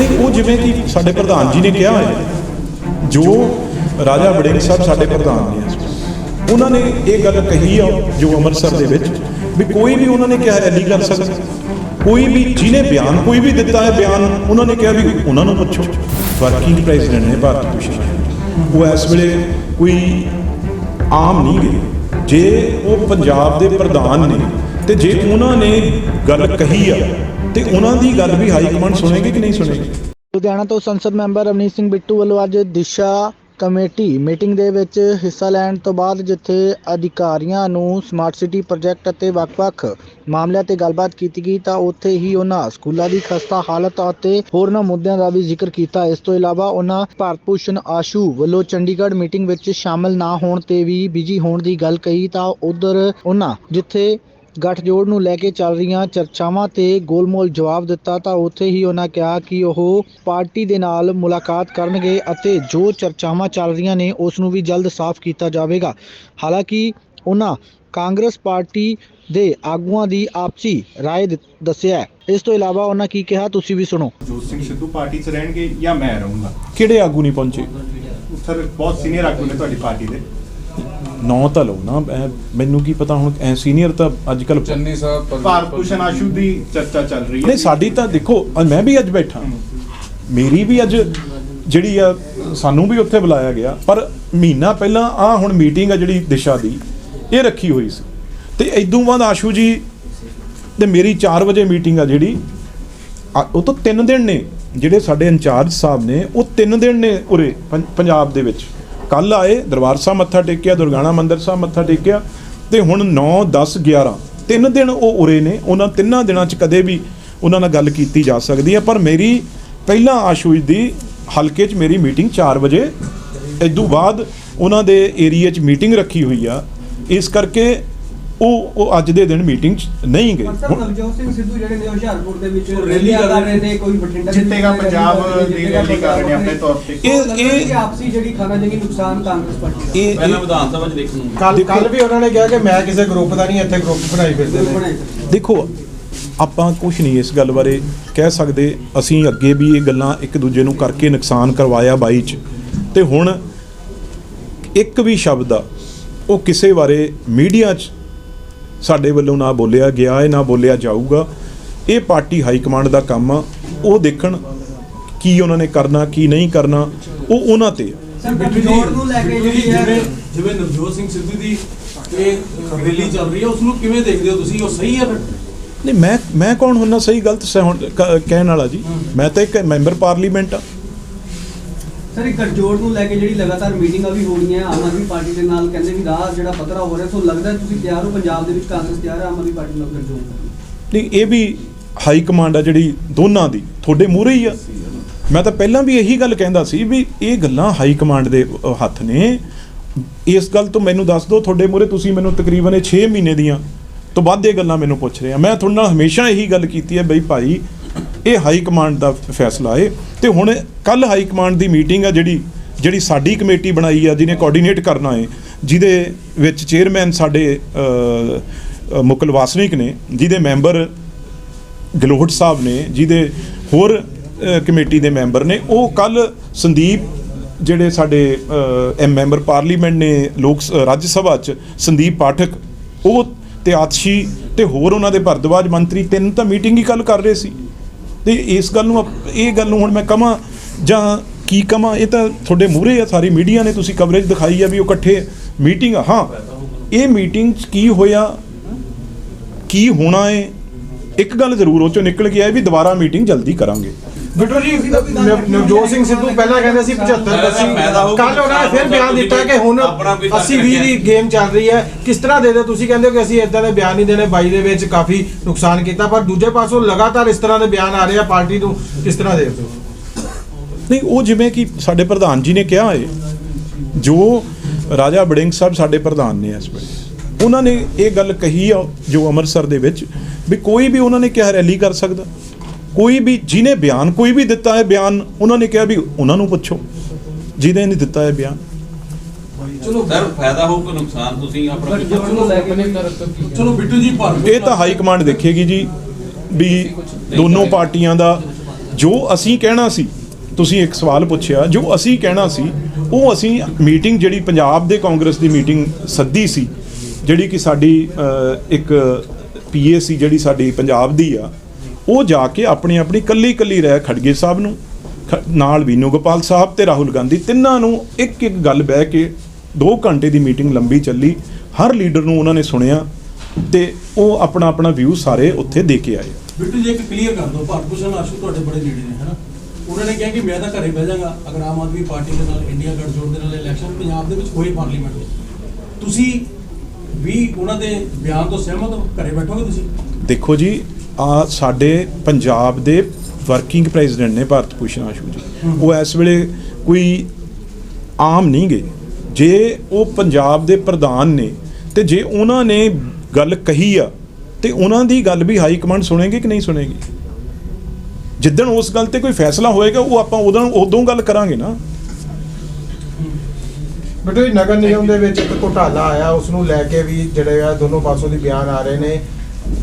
ਨਹੀਂ ਉਹ ਜਿਵੇਂ ਕਿ ਸਾਡੇ ਪ੍ਰਧਾਨ ਜੀ ਨੇ ਕਿਹਾ ਹੈ, ਜੋ ਰਾਜਾ ਵੜਿੰਗ ਸਾਹਿਬ ਸਾਡੇ ਪ੍ਰਧਾਨ ਨੇ। ਉਹਨਾਂ ਨੇ ਇਹ ਗੱਲ ਕਹੀ ਆ, ਜੋ ਅੰਮ੍ਰਿਤਸਰ ਦੇ ਵਿੱਚ, ਵੀ ਕੋਈ ਵੀ ਉਹਨਾਂ ਨੇ ਕਿਹਾ ਨਹੀਂ ਕਰ ਸਕਦਾ। ਕੋਈ ਵੀ ਜਿਹਨੇ ਬਿਆਨ ਕੋਈ ਵੀ ਦਿੱਤਾ ਹੈ, ਬਿਆਨ ਉਹਨਾਂ ਨੇ ਕਿਹਾ ਵੀ ਉਹਨਾਂ ਨੂੰ ਪੁੱਛੋ। ਵਰਕਿੰਗ ਪ੍ਰੈਜ਼ੀਡੈਂਟ ਨੇ ਭਾਰਤ ਭੂਸ਼ਣ ਉਹ ਇਸ ਵੇਲੇ ਕੋਈ ਆਮ ਨਹੀਂ ਗਏ। ਜੇ ਉਹ ਪੰਜਾਬ ਦੇ ਪ੍ਰਧਾਨ ਨੇ ਤੇ ਜੇ ਉਹਨਾਂ ਨੇ ਗੱਲ ਕਹੀ ਆ ਤੇ ਉਹਨਾਂ ਦੀ ਗੱਲ ਵੀ ਹਾਈ ਕਮਾਂਡ ਸੁਣੇਗੀ ਕਿ ਨਹੀਂ ਸੁਣੇਗੀ? ਲੁਧਿਆਣਾ ਤੋਂ ਸੰਸਦ ਮੈਂਬਰ ਰਵਨੀਤ ਸਿੰਘ ਬਿੱਟੂ ਵੱਲੋਂ ਅੱਜ ਦਿਸ਼ਾ ਕਮੇਟੀ ਮੀਟਿੰਗ ਦੇ ਵਿੱਚ ਹਿੱਸਾ ਲੈਣ ਤੋਂ ਬਾਅਦ ਜਿੱਥੇ ਅਧਿਕਾਰੀਆਂ ਨੂੰ ਸਮਾਰਟ ਸਿਟੀ ਪ੍ਰੋਜੈਕਟ ਅਤੇ ਵੱਖ-ਵੱਖ ਮਾਮਲਿਆਂ ਤੇ ਗੱਲਬਾਤ ਕੀਤੀ ਗਈ ਤਾਂ ਉੱਥੇ ਹੀ ਉਹਨਾਂ ਸਕੂਲਾਂ ਦੀ ਖਸਤਾ ਹਾਲਤ ਅਤੇ ਹੋਰਨਾਂ ਮੁੱਦਿਆਂ ਦਾ ਵੀ ਜ਼ਿਕਰ ਕੀਤਾ। ਇਸ ਤੋਂ ਇਲਾਵਾ ਉਹਨਾਂ ਭਾਰਤ ਭੂਸ਼ਣ ਆਸ਼ੂ ਵੱਲੋਂ ਚੰਡੀਗੜ੍ਹ ਮੀਟਿੰਗ ਵਿੱਚ ਸ਼ਾਮਲ ਨਾ ਹੋਣ ਤੇ ਵੀ ਬਿਜ਼ੀ ਹੋਣ ਦੀ ਗੱਲ ਕਹੀ ਤਾਂ ਉਧਰ ਉਹਨਾਂ ਜਿੱਥੇ ਗੱਠਜੋੜ ਨੂੰ ਲੈ ਕੇ ਚੱਲ ਰਹੀਆਂ ਚਰਚਾਵਾਂ ਤੇ ਗੋਲਮੋਲ ਜਵਾਬ ਦਿੱਤਾ ਤਾਂ ਉੱਥੇ ਹੀ ਉਹਨਾਂ ਕਿਹਾ ਕਿ ਉਹ ਪਾਰਟੀ ਦੇ ਨਾਲ ਮੁਲਾਕਾਤ ਕਰਨਗੇ ਅਤੇ ਜੋ ਚਰਚਾਵਾਂ ਚੱਲ ਰਹੀਆਂ ਨੇ ਉਸ ਨੂੰ ਵੀ ਜਲਦ ਸਾਫ਼ ਕੀਤਾ ਜਾਵੇਗਾ। ਹਾਲਾਂਕਿ ਉਹਨਾਂ ਕਾਂਗਰਸ ਪਾਰਟੀ ਦੇ ਆਗੂਆਂ ਦੀ ਆਪਸੀ ਰਾਏ ਦਿੱ- ਦੱਸਿਆ। ਇਸ ਤੋਂ ਇਲਾਵਾ ਉਹਨਾਂ ਕੀ ਕਿਹਾ ਤੁਸੀਂ ਵੀ ਸੁਣੋ। ਜੋਤ ਸਿੰਘ ਸਿੱਧੂ ਪਾਰਟੀ 'ਚ ਰਹਿਣਗੇ ਜਾਂ ਮੈਂ ਰਹੂੰਗਾ? ਕਿਹੜੇ ਆਗੂ ਨਹੀਂ ਪਹੁੰਚੇ? ਸਰ ਬਹੁਤ ਸੀਨੀਅਰ ਆਗੂ ਨੇ ਤੁਹਾਡੀ ਪਾਰਟੀ ਦੇ। ਨਾਂ ਤਾਂ ਲਓ ਨਾ ਐ- ਮੈਨੂੰ ਕੀ ਪਤਾ ਹੁਣ ਐ ਸੀਨੀਅਰ ਤਾਂ ਅੱਜ ਕੱਲ ਚੰਨੀ ਸਾਹਿਬ ਪਰ- ਭਾਰਤ ਭੂਸ਼ਣ ਆਸ਼ੂ ਦੀ ਚਰਚਾ ਚੱਲ ਰਹੀ ਹੈ। ਨਹੀਂ ਸਾਡੀ ਤਾਂ ਦੇਖੋ ਮੈਂ ਵੀ ਅੱਜ ਬੈਠਾ। ਮੇਰੀ ਵੀ ਅੱਜ ਜਿਹੜੀ ਆ ਸਾਨੂੰ ਵੀ ਉੱਥੇ ਬੁਲਾਇਆ ਗਿਆ ਪਰ ਮਹੀਨਾ ਪਹਿਲਾਂ ਆ ਹੁਣ ਮੀਟਿੰਗ ਆ ਜਿਹੜੀ ਦਿਸ਼ਾ ਦੀ ਇਹ ਰੱਖੀ ਹੋਈ ਸੀ। ਤੇ ਇਦੋਂ ਬਾਅਦ ਆਸ਼ੂ ਜੀ ਤੇ ਮੇਰੀ 4 ਵਜੇ ਮੀਟਿੰਗ ਆ ਜਿਹੜੀ ਉਹ ਤੋਂ 3 ਦਿਨ ਨੇ ਜਿਹੜੇ ਸਾਡੇ ਇੰਚਾਰਜ ਸਾਹਿਬ ਨੇ ਉਹ 3 ਦਿਨ ਨੇ ਉਰੇ ਪੰ- ਪੰਜਾਬ ਦੇ ਵਿੱਚ। ਕੱਲ ਆਏ, ਦਰਬਾਰ ਸਾਹਿਬ ਮੱਥਾ ਟੇਕਿਆ, ਦੁਰਗਾਣਾ ਮੰਦਿਰ ਸਾਹਿਬ ਮੱਥਾ ਟੇਕਿਆ, ਤੇ ਹੁਣ 9 10 11 ਤਿੰਨ ਦਿਨ ਉਹ ਉਰੇ ਨੇ, ਉਹਨਾਂ ਤਿੰਨਾਂ ਦਿਨਾਂ 'ਚ ਕਦੇ ਵੀ ਉਹਨਾਂ ਨਾਲ ਗੱਲ ਕੀਤੀ ਜਾ ਸਕਦੀ ਹੈ, ਪਰ ਮੇਰੀ ਪਹਿਲਾਂ ਆਸ਼ੂ ਦੀ ਹਲਕੇ 'ਚ ਮੇਰੀ ਮੀਟਿੰਗ 4 ਵਜੇ ਇਦੋਂ ਬਾਅਦ ਉਹਨਾਂ ਦੇ ਏਰੀਆ 'ਚ ਮੀਟਿੰਗ ਰੱਖੀ ਹੋਈ ਆ, ਇਸ ਕਰਕੇ ਉਹ ਉਹ ਅੱਜ ਦੇ ਦਿਨ ਮੀਟਿੰਗ 'ਚ ਨਹੀਂ ਗਏ। ਮਤਲਬ ਹੁਣ- ਨਵਜੋਤ ਸਿੰਘ ਸਿੱਧੂ ਜਿਹੜੇ ਨੇ ਹੁਸ਼ਿਆਰਪੁਰ ਦੇ ਵਿੱਚ ਰੈਲੀ ਕਰ ਰਹੇ ਨੇ ਕੋਈ ਬਠਿੰਡਾ ਜਿੱਤੇਗਾ ਪੰਜਾਬ ਦੀ ਰੈਲੀ ਕਰ ਰਹੇ ਨੇ ਆਪਣੇ ਤੌਰ ਤੇ। ਇਹ- ਇਹ ਆਪਸੀ ਜਿਹੜੀ ਖਾਨਾਜੰਗੀ ਨੁਕਸਾਨ ਕਾਂਗਰਸ ਪਾਰਟੀ ਦਾ। ਇਹ ਪਹਿਲਾਂ ਇਹ- ਵਿਧਾਨ ਸਭਾ ਚ ਦੇਖਣ ਨੂੰ। ਕੱਲ ਕੱਲ ਵੀ ਉਹਨਾਂ ਨੇ ਕਿਹਾ ਕਿ ਮੈਂ ਕਿਸੇ ਗਰੁੱਪ ਦਾ ਨਹੀਂ ਇੱਥੇ ਗਰੁੱਪ ਬਣਾਈ ਫਿਰਦੇ ਨੇ। ਦੇਖੋ ਆਪਾਂ ਕੁਝ ਨਹੀਂ ਇਸ ਗੱਲ ਬਾਰੇ ਕਹਿ ਸਕਦੇ। ਅਸੀਂ ਅੱਗੇ ਵੀ ਇਹ ਗੱਲਾਂ ਇੱਕ ਦੂਜੇ ਨੂੰ ਕਰਕੇ ਨੁਕਸਾਨ ਕਰਵਾਇਆ ਬਾਈ ਚ। ਤੇ ਹੁਣ ਇੱਕ ਵੀ ਸ਼ਬਦ ਆ ਉਹ ਕਿਸੇ ਬਾਰੇ ਮੀਡੀਆ 'ਚ ਸਾਡੇ ਵੱਲੋਂ ਨਾ ਬੋਲਿਆ ਗਿਆ ਹੈ ਨਾ ਬੋਲਿਆ ਜਾਊਗਾ। ਇਹ ਪਾਰਟੀ ਹਾਈ ਕਮਾਂਡ ਦਾ ਕੰਮ ਆ। ਉਹ ਦੇਖਣ ਕੀ ਉਹਨਾਂ ਨੇ ਕਰਨਾ ਕੀ ਨਹੀਂ ਕਰਨਾ। ਉਹ ਉਹਨਾਂ ਤੇ ਆ। ਸਰ ਗੱਠਜੋੜ ਨੂੰ ਲੈ ਕੇ ਜਿਹੜੀ ਹੈ ਜਿਵੇਂ ਨਵਜੋਤ ਸਿੰਘ ਸਿੱਧੂ ਦੀ ਇਹ ਰੈਲੀ ਚੱਲ ਰਹੀ ਹੈ ਉਸ ਨੂੰ ਕਿਵੇਂ ਦੇਖਦੇ ਹੋ ਤੁਸੀਂ? ਉਹ ਸਹੀ ਹੈ ਫਿਰ? ਨਹੀਂ ਮੈਂ ਮੈਂ ਕੌਣ ਹੁੰਨਾ? ਸਹੀ ਗਲਤ ਕਹਿਣ ਵਾਲਾ ਜੀ। ਮੈਂ ਤਾਂ ਇੱਕ ਮੈਂਬਰ ਪਾਰਲੀਮੈਂਟ ਆ। ਸਰ ਇਹ ਗੱਠਜੋੜ ਨੂੰ ਲੈ ਕੇ ਜਿਹੜੀ ਲਗਾਤਾਰ ਮੀਟਿੰਗਾਂ ਵੀ ਹੋ ਰਹੀਆਂ, ਆਮ ਆਦਮੀ ਪਾਰਟੀ ਦੇ ਨਾਲ ਕਹਿੰਦੇ ਵੀ ਰਾਹ ਜਿਹੜਾ ਪੱਧਰਾ ਹੋ ਰਿਹਾ, ਸੋ ਲੱਗਦਾ ਤੁਸੀਂ ਤਿਆਰ ਹੋ, ਪੰਜਾਬ ਦੇ ਵਿੱਚ ਕਾਂਗਰਸ ਤਿਆਰ ਹੈ, ਆਮ ਆਦਮੀ ਪਾਰਟੀ ਨਾਲ ਗੱਠਜੋੜ ਨਹੀਂ, ਇਹ ਵੀ ਹਾਈ ਕਮਾਂਡ ਆ ਜਿਹੜੀ ਦੋਨਾਂ ਦੀ, ਤੁਹਾਡੇ ਮੂਹਰੇ ਹੀ ਆ। ਮੈਂ ਤਾਂ ਪਹਿਲਾਂ ਵੀ ਇਹੀ ਗੱਲ ਕਹਿੰਦਾ ਸੀ ਵੀ ਇਹ ਗੱਲਾਂ ਹਾਈ ਕਮਾਂਡ ਦੇ ਹੱਥ ਨੇ। ਇਸ ਗੱਲ ਤੋਂ ਮੈਨੂੰ ਦੱਸ ਦਿਓ, ਤੁਹਾਡੇ ਮੂਹਰੇ ਤੁਸੀਂ ਮੈਨੂੰ ਤਕਰੀਬਨ ਇਹ 6 ਮਹੀਨੇ ਦੀਆਂ ਤੋਂ ਵੱਧ ਇਹ ਗੱਲਾਂ ਮੈਨੂੰ ਪੁੱਛ ਰਹੇ ਆ। ਮੈਂ ਤੁਹਾਡੇ ਨਾਲ ਹਮੇਸ਼ਾ ਇਹੀ ਗੱਲ ਕੀਤੀ ਹੈ, ਬਈ ਭਾਈ ਇਹ ਹਾਈ ਕਮਾਂਡ ਦਾ ਫੈਸਲਾ ਹੈ ਤੇ ਹੁਣ ਕੱਲ ਹਾਈ ਕਮਾਂਡ ਦੀ ਮੀਟਿੰਗ ਆ ਜਿਹੜੀ ਜਿਹੜੀ ਸਾਡੀ ਕਮੇਟੀ ਬਣਾਈ ਆ ਜਿਹਨੇ ਕੋਆਰਡੀਨੇਟ ਕਰਨਾ ਏ ਜਿਹਦੇ ਵਿੱਚ ਚੇਅਰਮੈਨ ਸਾਡੇ ਅ, ਮੁਕਲ ਵਾਸਨਿਕ ਨੇ ਜਿਹਦੇ ਮੈਂਬਰ ਗਲੋਹਟ ਸਾਹਿਬ ਨੇ ਜਿਹਦੇ ਹੋਰ ਕਮੇਟੀ ਦੇ ਮੈਂਬਰ ਨੇ ਉਹ ਕੱਲ ਸੰਦੀਪ ਜਿਹੜੇ ਸਾਡੇ ਐਮ ਮੈਂਬਰ ਪਾਰਲੀਮੈਂਟ ਨੇ ਲੋਕ ਸ- ਰਾਜ ਸਭਾ ਚ ਸੰਦੀਪ ਪਾਠਕ ਉਹ ਤੇ ਆਤਸ਼ੀ ਤੇ ਹੋਰ ਉਹਨਾਂ ਦੇ ਭਰਦਵਾਜ ਮੰਤਰੀ ਤਿੰਨ ਤਾਂ ਮੀਟਿੰਗ ਹੀ ਕੱਲ ਕਰ ਰਹੇ ਸੀ। ਤੇ ਇਸ ਗੱਲ ਨੂੰ ਆਪ- ਇਹ ਗੱਲ ਨੂੰ ਹੁਣ ਮੈਂ ਕਹਾਂ ਜਾਂ ਕੀ ਕਹਾਂ, ਇਹ ਤਾਂ ਤੁਹਾਡੇ ਮੂਹਰੇ ਆ, ਸਾਰੀ ਮੀਡੀਆ ਨੇ ਤੁਸੀਂ ਕਵਰੇਜ ਦਿਖਾਈ ਆ ਵੀ ਉਹ ਇਕੱਠੇ ਮੀਟਿੰਗ ਆ। ਹਾਂ, ਇਹ ਮੀਟਿੰਗ 'ਚ ਕੀ ਹੋਇਆ, ਕੀ ਹੋਣਾ ਹੈ ਇੱਕ ਗੱਲ ਜ਼ਰੂਰ ਉਹ ਚੋਂ ਨਿਕਲ ਕੇ ਆਇਆ ਵੀ ਦੁਬਾਰਾ ਮੀਟਿੰਗ ਜਲਦੀ ਕਰਾਂਗੇ। ਬਿੱਟੂ ਜੀ ਨਵ- ਨਵਜੋਤ ਸਿੰਘ ਸਿੱਧੂ ਪਹਿਲਾਂ ਕਹਿੰਦੇ ਸੀ 75 ਫਾਇਦਾ 80 ਹੋਊਗਾ ਕੱਲ ਉਹਨਾਂ ਨੇ ਫਿਰ ਬਿਆਨ ਦਿੱਤਾ ਕਿ ਹੁਣ ਆਪਣਾ ਕੋਈ 80 20 ਦੀ ਗੇਮ ਚੱਲ ਰਹੀ ਹੈ। ਕਿਸ ਤਰ੍ਹਾਂ ਦੇ ਦਿਓ? ਤੁਸੀਂ ਕਹਿੰਦੇ ਹੋ ਕਿ ਅਸੀਂ ਇਦਾਂ ਦੇ ਬਿਆਨ ਨਹੀਂ ਦੇਣੇ। ਬਾਈ ਦੇ ਵਿੱਚ ਕਾਫੀ ਨੁਕਸਾਨ ਕੀਤਾ ਪਰ ਦੂਜੇ ਪਾਸੋਂ ਲਗਾਤਾਰ ਇਸ ਤਰ੍ਹਾਂ ਦੇ ਬਿਆਨ ਆ ਰਹੇ ਆ ਪਾਰਟੀ ਨੂੰ। ਕਿਸ ਤਰ੍ਹਾਂ ਦੇਖਦੇ ਹੋ ਨਹੀਂ ਉਹ ਜਿਵੇਂ ਕਿ ਸਾਡੇ ਪ੍ਰਧਾਨ ਜੀ ਨੇ ਕਿਹਾ ਹੈ ਜੋ ਰਾਜਾ ਬੜਿੰਗ ਸਾਹਿਬ ਸਾਡੇ ਪ੍ਰਧਾਨ ਨੇ ਇਸ ਵੇਲੇ। ਉਹਨਾਂ ਨੇ ਇਹ ਗੱਲ ਕਹੀ ਆ ਜੋ ਅੰਮ੍ਰਿਤਸਰ ਦੇ ਵਿੱਚ ਵੀ ਕੋਈ ਵੀ ਉਹਨਾਂ ਨੇ ਕਿਹਾ ਰੈਲੀ ਕਰ ਸਕਦਾ। ਕੋਈ ਵੀ ਜਿਹਨੇ ਬਿਆਨ ਕੋਈ ਵੀ ਦਿੱਤਾ ਹੈ ਬਿਆਨ ਉਹਨਾਂ ਨੇ ਕਿਹਾ ਵੀ ਉਹਨਾਂ ਨੂੰ ਪੁੱਛੋ। ਜਿਹਨੇ ਨਹੀਂ ਦਿੱਤਾ ਹੈ ਬਿਆਨ। ਚਲੋ ਸਰ ਫਾਇਦਾ ਹੋਊ ਕਿ ਨੁਕਸਾਨ ਤੁਸੀਂ ਆਪਣਾ ਗੱਠਜੋੜ ਨੂੰ ਲੈ ਕੇ ਚਲੋ ਬਿੱਟੂ ਜੀ ਇਹ ਤਾਂ ਹਾਈ ਕਮਾਂਡ ਦੇਖੇਗੀ ਜੀ ਵੀ ਦੋਨੋਂ ਪਾਰਟੀਆਂ ਦਾ ਜੋ ਅਸੀਂ ਕਹਿਣਾ ਸੀ ਤੁਸੀਂ ਇੱਕ ਸਵਾਲ ਪੁੱਛਿਆ ਜੋ ਅਸੀਂ ਕਹਿਣਾ ਸੀ ਉਹ ਅਸੀਂ ਮੀਟਿੰਗ ਜਿਹੜੀ ਪੰਜਾਬ ਦੇ ਕਾਂਗਰਸ ਦੀ ਮੀਟਿੰਗ ਸੱਦੀ ਸੀ ਜਿਹੜੀ ਕਿ ਸਾਡੀ ਇੱਕ ਪੀਏ ਸੀ ਜਿਹੜੀ ਸਾਡੀ ਪੰਜਾਬ ਦੀ ਆ ਉਹ ਜਾ ਕੇ ਆਪਣੀ ਆਪਣੀ ਕੱਲੀ ਕੱਲੀ ਰਹਿ ਖੜਗੇ ਸਾਹਿਬ ਨੂੰ। ਨਾਲ ਵੀਨੂ ਗੋਪਾਲ ਸਾਹਿਬ ਤੇ ਰਾਹੁਲ ਗਾਂਧੀ ਤਿੰਨਾਂ ਨੂੰ ਇੱਕ ਇੱਕ ਗੱਲ ਬਹਿ ਕੇ 2 ਘੰਟੇ ਦੀ ਮੀਟਿੰਗ ਲੰਬੀ ਚੱਲੀ। ਹਰ ਲੀਡਰ ਨੂੰ ਉਹਨਾਂ ਨੇ ਸੁਣਿਆ ਤੇ ਉਹ ਆਪਣਾ ਆਪਣਾ ਵਿਊ ਸਾਰੇ ਉੱਥੇ ਦੇ ਕੇ ਆਏ। ਬਿੱਟੂ ਜੀ ਇੱਕ ਕਲੀਅਰ ਕਰ ਦਿਓ ਭਾਰਤ ਭੂਸ਼ਣ ਆਸ਼ੂ ਤੁਹਾਡੇ ਬੜੇ ਲੀਡਰ ਨੇ ਹਨਾ? ਉਹਨਾਂ ਨੇ ਕਿਹਾ ਕਿ ਮੈਂ ਤਾਂ ਘਰੇ ਬਹਿ ਜਾਗਾ ਅਗਰ ਆਮ ਆਦਮੀ ਪਾਰਟੀ ਦੇ ਨਾਲ ਇੰਡੀਆ ਗੱਠਜੋੜ ਦੇ ਨਾਲ ਇਲੈਕਸ਼ਨ ਪੰਜਾਬ ਦੇ ਵਿੱਚ ਹੋਈ ਪਾਰਲੀਮੈਂਟ ਵਿੱਚ। ਤੁਸੀਂ ਵੀ ਉਹਨਾਂ ਦੇ ਬਿਆਨ ਤੋਂ ਸਹਿਮਤ ਹੋ? ਘਰੇ ਬੈਠੋਗੇ ਤੁਸੀਂ? ਦੇਖੋ ਜੀ ਆ ਸਾਡੇ ਪੰਜਾਬ ਦੇ ਵਰਕਿੰਗ ਪ੍ਰੈਜ਼ੀਡੈਂਟ ਨੇ ਭਾਰਤ ਭੂਸ਼ਣ ਆਸ਼ੂ ਜੀ। ਉਹ ਇਸ ਵੇਲੇ ਕੋਈ ਆਮ ਨਹੀਂ ਗਏ। ਜੇ ਉਹ ਪੰਜਾਬ ਦੇ ਪ੍ਰਧਾਨ ਨੇ ਤੇ ਜੇ ਉਹਨਾਂ ਨੇ ਗੱਲ ਕਹੀ ਆ ਤੇ ਉਹਨਾਂ ਦੀ ਗੱਲ ਵੀ ਹਾਈ ਕਮਾਂਡ ਸੁਣੇਗੀ ਕਿ ਨਹੀਂ ਸੁਣੇਗੀ? ਜਿੱਦਣ ਉਸ ਗੱਲ ਤੇ ਕੋਈ ਫੈਸਲਾ ਹੋਏਗਾ ਉਹ ਆਪਾਂ ਉਦੋਂ ਉਦੋਂ ਗੱਲ ਕਰਾਂਗੇ ਨਾ। ਬੇਟੇ ਨਗਰ ਨਿਗਮ ਦੇ ਵਿੱਚ ਇੱਕ ਘੁਟਾਲਾ ਆਇਆ ਉਸ ਨੂੰ ਲੈ ਕੇ ਵੀ ਜਿਹੜੇ ਆ ਦੋਨੋਂ ਪਾਸੋਂ ਦੀ ਬਿਆਨ ਆ ਰਹੇ ਨੇ।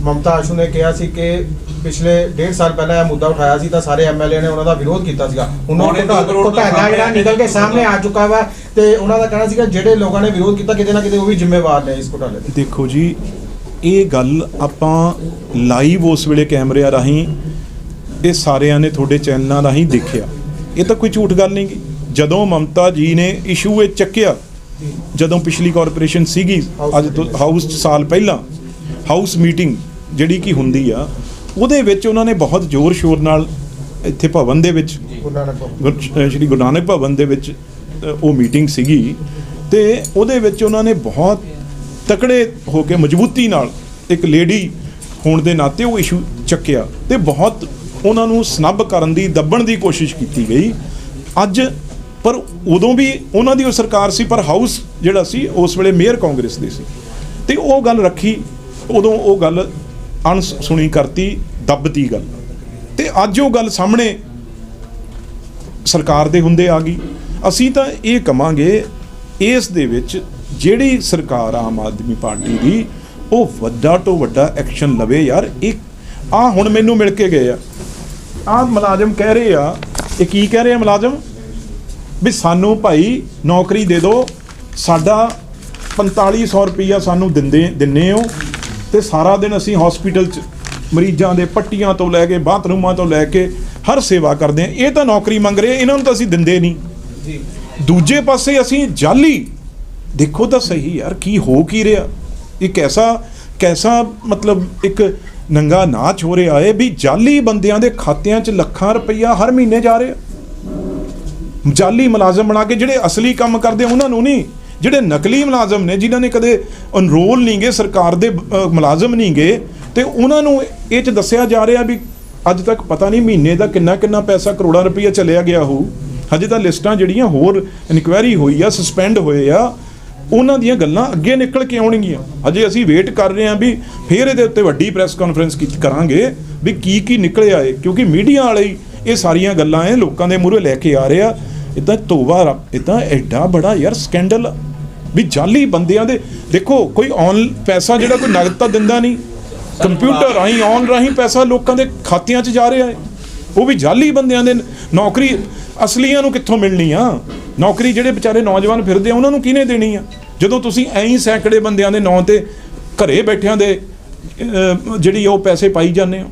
ਮਮਤਾ ਆਸ਼ੂ ਨੇ ਕਿਹਾ ਸੀ ਕਿ ਪਿਛਲੇ ਡੇਢ ਸਾਲ ਪਹਿਲਾਂ ਇਹ ਮੁੱਦਾ ਉਠਾਇਆ ਸੀ ਤਾਂ ਸਾਰੇ ਐਮਐਲਏ ਨੇ ਉਹਨਾਂ ਦਾ ਵਿਰੋਧ ਕੀਤਾ ਸੀਗਾ। ਹੁਣ ਉਹ ਪੌਣੇ ਦੋ ਘੁਟਾਲਾ ਜਿਹੜਾ ਨਿਕਲ ਕੇ ਸਾਹਮਣੇ ਆ ਚੁੱਕਾ ਵਾ ਤੇ ਉਹਨਾਂ ਦਾ ਕਹਿਣਾ ਸੀਗਾ ਜਿਹੜੇ ਲੋਕਾਂ ਨੇ ਵਿਰੋਧ ਕੀਤਾ ਕਿਤੇ ਨਾ ਕਿਤੇ ਉਹ ਵੀ ਜ਼ਿੰਮੇਵਾਰ ਨੇ ਇਸ ਘੁਟਾਲੇ ਦੇ ਦੇਖੋ ਜੀ ਇਹ ਗੱਲ ਆਪਾਂ ਲਾਈਵ ਉਸ ਵੇਲੇ ਕੈਮਰਿਆਂ ਰਾਹੀਂ ਇਹ ਸਾਰਿਆਂ ਨੇ ਤੁਹਾਡੇ ਚੈਨਲਾਂ ਰਾਹੀਂ ਦੇਖਿਆ। ਇਹ ਤਾਂ ਕੋਈ ਝੂਠ ਗੱਲ ਨਹੀਂ ਗੀ ਜਦੋਂ ਮਮਤਾ ਜੀ ਨੇ ਇਸ਼ੂ ਇਹ ਚੱਕਿਆ ਜਦੋਂ ਪਿਛਲੀ ਕਾਰਪੋਰੇਸ਼ਨ ਸੀਗੀ ਅੱਜ ਤੋਂ ਹਾਊਸ 'ਚ ਸਾਲ ਪਹਿਲਾਂ ਹਾਊਸ ਮੀਟਿੰਗ ਜਿਹੜੀ ਕੀ ਹੁੰਦੀ ਆ ਉਹਦੇ ਵਿੱਚ ਉਹਨਾਂ ਨੇ ਬਹੁਤ ਜ਼ੋਰ ਸ਼ੋਰ ਨਾਲ ਇੱਥੇ ਭਵਨ ਦੇ ਵਿੱਚ ਸ਼੍ਰੀ ਗੁਰੂ ਨਾਨਕ ਭਵਨ ਦੇ ਵਿੱਚ ਉਹ ਮੀਟਿੰਗ ਸੀਗੀ ਤੇ ਉਹਦੇ ਵਿੱਚ ਉਹਨਾਂ ਨੇ ਬਹੁਤ ਤਕੜੇ ਹੋ ਕੇ ਮਜ਼ਬੂਤੀ ਨਾਲ ਇੱਕ ਲੇਡੀ ਹੋਣ ਦੇ ਨਾਤੇ ਉਹ ਇਸ਼ੂ ਚੱਕਿਆ ਤੇ ਬਹੁਤ ਉਹਨਾਂ ਨੂੰ ਸਨੱਬ ਕਰਨ ਦੀ ਦੱਬਣ ਦੀ ਕੋਸ਼ਿਸ਼ ਕੀਤੀ ਗਈ। ਅੱਜ ਪਰ ਉਦੋਂ ਵੀ ਉਹਨਾਂ ਦੀ ਉਹ ਸਰਕਾਰ ਸੀ ਪਰ ਹਾਊਸ ਜਿਹੜਾ ਸੀ ਉਸ ਵੇਲੇ ਮੇਅਰ ਕਾਂਗਰਸ ਦੇ ਸੀ। ਤੇ ਉਹ ਗੱਲ ਰੱਖੀ ਉਦੋਂ ਉਹ ਗੱਲ ਅਣਸੁਣੀ ਕਰਤੀ, ਦੱਬਤੀ ਗੱਲ। ਤੇ ਅੱਜ ਉਹ ਗੱਲ ਸਾਹਮਣੇ ਸਰਕਾਰ ਦੇ ਹੁੰਦੇ ਆ ਗਈ। ਅਸੀਂ ਤਾਂ ਇਹ ਕਵਾਂਗੇ, ਇਸ ਦੇ ਵਿੱਚ ਜਿਹੜੀ ਸਰਕਾਰ ਆਮ ਆਦਮੀ ਪਾਰਟੀ ਦੀ, ਉਹ ਵੱਡਾ ਤੋਂ ਵੱਡਾ ਐਕਸ਼ਨ ਲਵੇ ਯਾਰ, ਇੱਕ ਆ ਹੁਣ ਮੈਨੂੰ ਮਿਲ ਕੇ ਗਏ ਆ। ਆ ਮੁਲਾਜ਼ਮ ਕਹਿ ਰਹੇ ਆ, ਇਹ ਕੀ ਕਹਿ ਰਹੇ ਆ ਮੁਲਾਜ਼ਮ? ਵੀ ਸਾਨੂੰ ਭਾਈ ਨੌਕਰੀ ਦੇ ਦਿਓ, ਸਾਡਾ 4500 ਰੁਪਈਆ ਸਾਨੂੰ ਦਿੰਦੇ ਦਿੰਨੇ ਹੋ ਤੇ ਸਾਰਾ ਦਿਨ ਅਸੀਂ ਹਸਪੀਟਲ 'ਚ ਮਰੀਜ਼ਾਂ ਦੇ ਪੱਟੀਆਂ ਤੋਂ ਲੈ ਕੇ ਬਾਥਰੂਮਾਂ ਤੋਂ ਲੈ ਕੇ ਹਰ ਸੇਵਾ ਕਰਦੇ ਆ ਇਹ ਤਾਂ ਨੌਕਰੀ ਮੰਗ ਰਹੇ ਇਹਨਾਂ ਨੂੰ ਤਾਂ ਅਸੀਂ ਦਿੰਦੇ ਨਹੀਂ। ਦੂਜੇ ਪਾਸੇ ਅਸੀਂ ਜਾਲੀ। ਦੇਖੋ ਤਾਂ ਸਹੀ ਯਾਰ ਕੀ ਹੋ ਕੀ ਰਿਹਾ? ਇਹ ਕੈਸਾ ਕੈਸਾ ਮਤਲਬ ਇੱਕ ਨੰਗਾ ਨਾਚ ਹੋ ਰਿਹਾ ਹੈ ਵੀ ਜਾਲੀ ਬੰਦਿਆਂ ਦੇ ਖਾਤਿਆਂ 'ਚ ਲੱਖਾਂ ਰੁਪਈਆ ਹਰ ਮਹੀਨੇ ਜਾ ਰਿਹਾ। ਜਾਲੀ ਮੁਲਾਜ਼ਮ ਬਣਾ ਕੇ ਜਿਹੜੇ ਅਸਲੀ ਕੰਮ ਕਰਦੇ ਉਹਨਾਂ ਨੂੰ ਨਹੀਂ। ਜਿਹੜੇ ਨਕਲੀ ਮੁਲਾਜ਼ਮ ਨੇ, ਜਿਨ੍ਹਾਂ ਨੇ ਕਦੇ ਅਨਰੋਲ ਨਹੀਂ ਗਏ, ਸਰਕਾਰ ਦੇ ਮੁਲਾਜ਼ਮ ਨਹੀਂ ਗਏ, ਤੇ ਉਹਨਾਂ ਨੂੰ ਇਹ ਚ ਦੱਸਿਆ ਜਾ ਰਿਹਾ ਵੀ ਅੱਜ ਤੱਕ ਪਤਾ ਨਹੀਂ ਮਹੀਨੇ ਦਾ ਕਿੰਨਾ ਕਿੰਨਾ ਪੈਸਾ ਕਰੋੜਾਂ ਰੁਪਈਆ ਚੱਲਿਆ ਗਿਆ ਹੋਊ। ਹਜੇ ਤਾਂ ਲਿਸਟਾਂ ਜਿਹੜੀਆਂ ਹੋਰ ਇਨਕੁਆਇਰੀ ਹੋਈ ਆ ਸਸਪੈਂਡ ਹੋਏ ਆ, ਉਹਨਾਂ ਦੀਆਂ ਗੱਲਾਂ ਅੱਗੇ ਨਿਕਲ ਕੇ ਆਉਣਗੀਆਂ। ਅਜੇ ਅਸੀਂ ਵੇਟ ਕਰ ਰਹੇ ਹਾਂ ਵੀ ਫੇਰ ਇਹਦੇ ਉੱਤੇ ਵੱਡੀ ਪ੍ਰੈਸ ਕਾਨਫਰੰਸ ਕਰਾਂਗੇ ਵੀ ਕੀ ਕੀ ਨਿਕਲਿਆ ਏ। ਕਿਉਂਕਿ ਮੀਡੀਆ ਵਾਲੇ ਇਹ ਸਾਰੀਆਂ ਗੱਲਾਂ ਇਹ ਲੋਕਾਂ ਦੇ ਮੂਹਰੇ ਲੈ ਕੇ ਆ ਰਹੇ ਆ। ਇਦਾਂ ਤੋਬਾ ਰੱਬ ਇਦਾਂ ਐਡਾ ਬੜਾ ਯਾਰ ਸਕੈਂਡਲ ਵੀ ਜਾਲੀ ਬੰਦਿਆਂ ਦੇ ਦੇਖੋ ਕੋਈ ਔਨ ਪੈਸਾ ਜਿਹੜਾ ਕੋਈ ਨਗਦ ਤਾਂ ਦਿੰਦਾ ਨਹੀਂ। ਕੰਪਿਊਟਰ ਰਾਹੀਂ ਔਨ ਰਾਹੀਂ ਪੈਸਾ ਲੋਕਾਂ ਦੇ ਖਾਤਿਆਂ 'ਚ ਜਾ ਰਿਹਾ ਹੈ। ਉਹ ਵੀ ਜਾਲੀ ਬੰਦਿਆਂ ਦੇ ਨੌਕਰੀ ਅਸਲੀਆਂ ਨੂੰ ਕਿੱਥੋਂ ਮਿਲਣੀ ਆ? ਨੌਕਰੀ ਜਿਹੜੇ ਵਿਚਾਰੇ ਨੌਜਵਾਨ ਫਿਰਦੇ ਆ ਉਹਨਾਂ ਨੂੰ ਕਿਹਨੇ ਦੇਣੀ ਆ? ਜਦੋਂ ਤੁਸੀਂ ਐਂ ਸੈਂਕੜੇ ਬੰਦਿਆਂ ਦੇ ਨਾਂ ਤੇ ਘਰੇ ਬੈਠਿਆਂ ਦੇ ਜਿਹੜੀ ਉਹ ਪੈਸੇ ਪਾਈ ਜਾਂਦੇ ਹੋ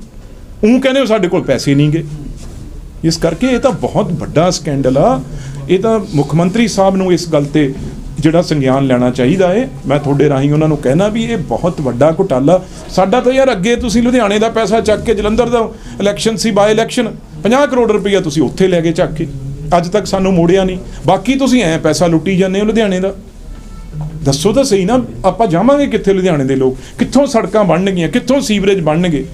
ਉਹ ਕਹਿੰਦੇ ਹੋ ਸਾਡੇ ਕੋਲ ਪੈਸੇ ਨਹੀਂਗੇ ਇਸ ਕਰਕੇ ਇਹ ਤਾਂ ਬਹੁਤ ਵੱਡਾ ਸਕੈਂਡਲ ਆ। ਇਹ ਤਾਂ ਮੁੱਖ ਮੰਤਰੀ ਸਾਹਿਬ ਨੂੰ ਇਸ ਗੱਲ ਤੇ ਜਿਹੜਾ ਸੰਗਿਆਨ ਲੈਣਾ ਚਾਹੀਦਾ ਏ, ਮੈਂ ਤੁਹਾਡੇ ਰਾਹੀਂ ਉਹਨਾਂ ਨੂੰ ਕਹਿਣਾ ਵੀ ਇਹ ਬਹੁਤ ਵੱਡਾ ਘੁਟਾਲਾ। ਸਾਡਾ ਤਾਂ ਯਾਰ ਅੱਗੇ ਤੁਸੀਂ ਲੁਧਿਆਣੇ ਦਾ ਪੈਸਾ ਚੱਕ ਕੇ ਜਲੰਧਰ ਦਾ ਇਲੈਕਸ਼ਨ ਸੀ ਬਾਈ ਇਲੈਕਸ਼ਨ 50 ਕਰੋੜ ਰੁਪਈਆ ਤੁਸੀਂ ਉੱਥੇ ਲੈ ਕੇ ਚੱਕ ਕੇ। ਅੱਜ ਤੱਕ ਸਾਨੂੰ ਮੋੜਿਆ ਨਹੀਂ। ਬਾਕੀ ਤੁਸੀਂ ਐ ਪੈਸਾ ਲੁੱਟੀ ਜਾਂਦੇ ਹੋ ਲੁਧਿਆਣੇ ਦਾ। ਦੱਸੋ ਤਾਂ ਸਹੀ ਨਾ, ਆਪਾਂ ਜਾਵਾਂਗੇ ਕਿੱਥੇ ਲੁਧਿਆਣੇ ਦੇ ਲੋਕ? ਕਿੱਥੋਂ ਸੜਕਾਂ ਬਣਨਗੀਆਂ? ਕਿੱਥੋਂ ਸੀਵਰੇਜ ਬਣਨਗੇ?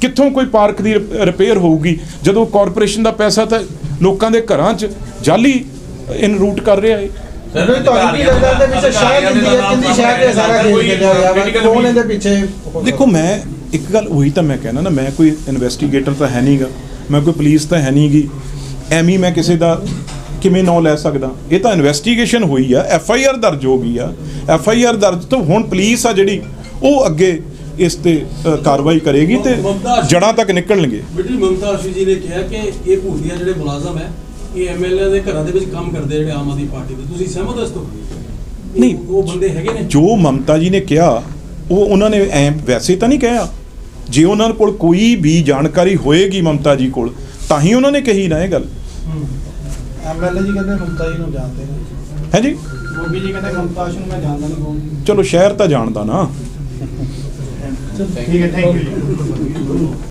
ਕਿੱਥੋਂ ਕੋਈ ਪਾਰਕ ਦੀ ਰਿਪੇਅਰ ਹੋਊਗੀ? ਜਦੋਂ ਕਾਰਪੋਰੇਸ਼ਨ ਦਾ ਪੈਸਾ ਤਾਂ ਲੋਕਾਂ ਦੇ ਘਰਾਂ 'ਚ ਜਾਲੀ ਇਨ ਰੂਟ ਕਰ ਰਿਹਾ ਹੈ ਨਹੀਂ ਤੁਹਾਨੂੰ ਕੀ ਲੱਗਦਾ ਇਹਦੇ ਪਿੱਛੇ ਸ਼ਾਇਦ ਹੁੰਦੀ ਹੈ ਕਿੰਦੀ ਸ਼ਾਇਦ ਇਹ ਸਾਰਾ ਖੇਡ ਖੇਡਿਆ ਹੋਇਆ ਵਾ ਕੌਣ ਇਹਦੇ ਪਿੱਛੇ ਦੇਖੋ ਮੈਂ ਇੱਕ ਗੱਲ ਉਹੀ ਤਾਂ ਮੈਂ ਕਹਿਣਾ ਨਾ ਮੈਂ ਕੋਈ ਇਨਵੈਸਟੀਗੇਟਰ ਤਾਂ ਹੈ ਨਹੀਂਗਾ ਮੈਂ ਕੋਈ ਪੁਲਿਸ ਤਾਂ ਹੈ ਨਹੀਂਗੀ ਐਵੇਂ ਹੀ ਮੈਂ ਕਿਸੇ ਦਾ ਕਿਵੇਂ ਨਾਂ ਲੈ ਸਕਦਾ? ਇਹ ਤਾਂ ਇਨਵੈਸਟੀਗੇਸ਼ਨ ਹੋਈ ਆ ਐਫ ਆਈ ਆਰ ਦਰਜ ਹੋ ਗਈ ਆ ਐਫ ਆਈ ਆਰ ਦਰਜ ਤੋਂ ਹੁਣ ਪੁਲਿਸ ਆ ਜਿਹੜੀ ਉਹ ਅੱਗੇ ਇਸ ਤੇ ਅ, ਕਾਰਵਾਈ ਕਰੇਗੀ ਤੇ ਜੜਾਂ ਤੱਕ ਨਿਕਲਣਗੇ। ਬੇਟੀ ਮਮਤਾ ਜੀ ਨੇ ਕਿਹਾ ਕਿ ਇਹ ਭੂਤੀਆ ਜਿਹੜੇ ਮੁਲਾਜ਼ਮ ਹੈ ਇਹ ਐਮਐਲਏ ਦੇ ਘਰਾਂ ਦੇ ਵਿੱਚ ਕੰਮ ਕਰਦੇ ਜਿਹੜੇ ਆਮ ਆਦਮੀ ਪਾਰਟੀ ਦੇ। ਤੁਸੀਂ ਸਹਿਮਤ ਹੋ ਇਸ ਤੋਂ? ਇਹ ਨਹੀਂ। ਉਹ ਬੰਦੇ ਹੈਗੇ ਨੇ? ਜੋ ਮਮਤਾ ਜੀ ਨੇ ਕਿਹਾ ਉਹ ਉਹਨਾਂ ਨੇ ਐ ਵੈਸੇ ਤਾਂ ਨਹੀਂ ਕਿਹਾ? ਜੇ ਉਹਨਾਂ ਕੋਲ ਕੋਈ ਵੀ ਜਾਣਕਾਰੀ ਹੋਏਗੀ ਮਮਤਾ ਜੀ ਕੋਲ ਤਾਂ ਹੀ ਉਹਨਾਂ ਨੇ ਕਹੀ ਨਾ ਇਹ ਗੱਲ। ਐਮਐਲਏ ਜੀ ਕਹਿੰਦੇ ਮਮਤਾ ਜੀ ਨੂੰ ਜਾਣਦੇ ਨੇ। ਹੈ ਜੀ? ਮੋਦੀ ਜੀ ਕਹਿੰਦੇ ਮਮਤਾ ਆਸ਼ੂ ਨੂੰ ਮੈਂ ਜਾਣਦਾ ਨਹੀਂ ਚਲੋ ਸ਼ਹਿਰ ਤਾਂ ਜਾਣਦਾ ਨਾ। ਠੀਕ ਹੈ ਥੈਂਕ ਯੂ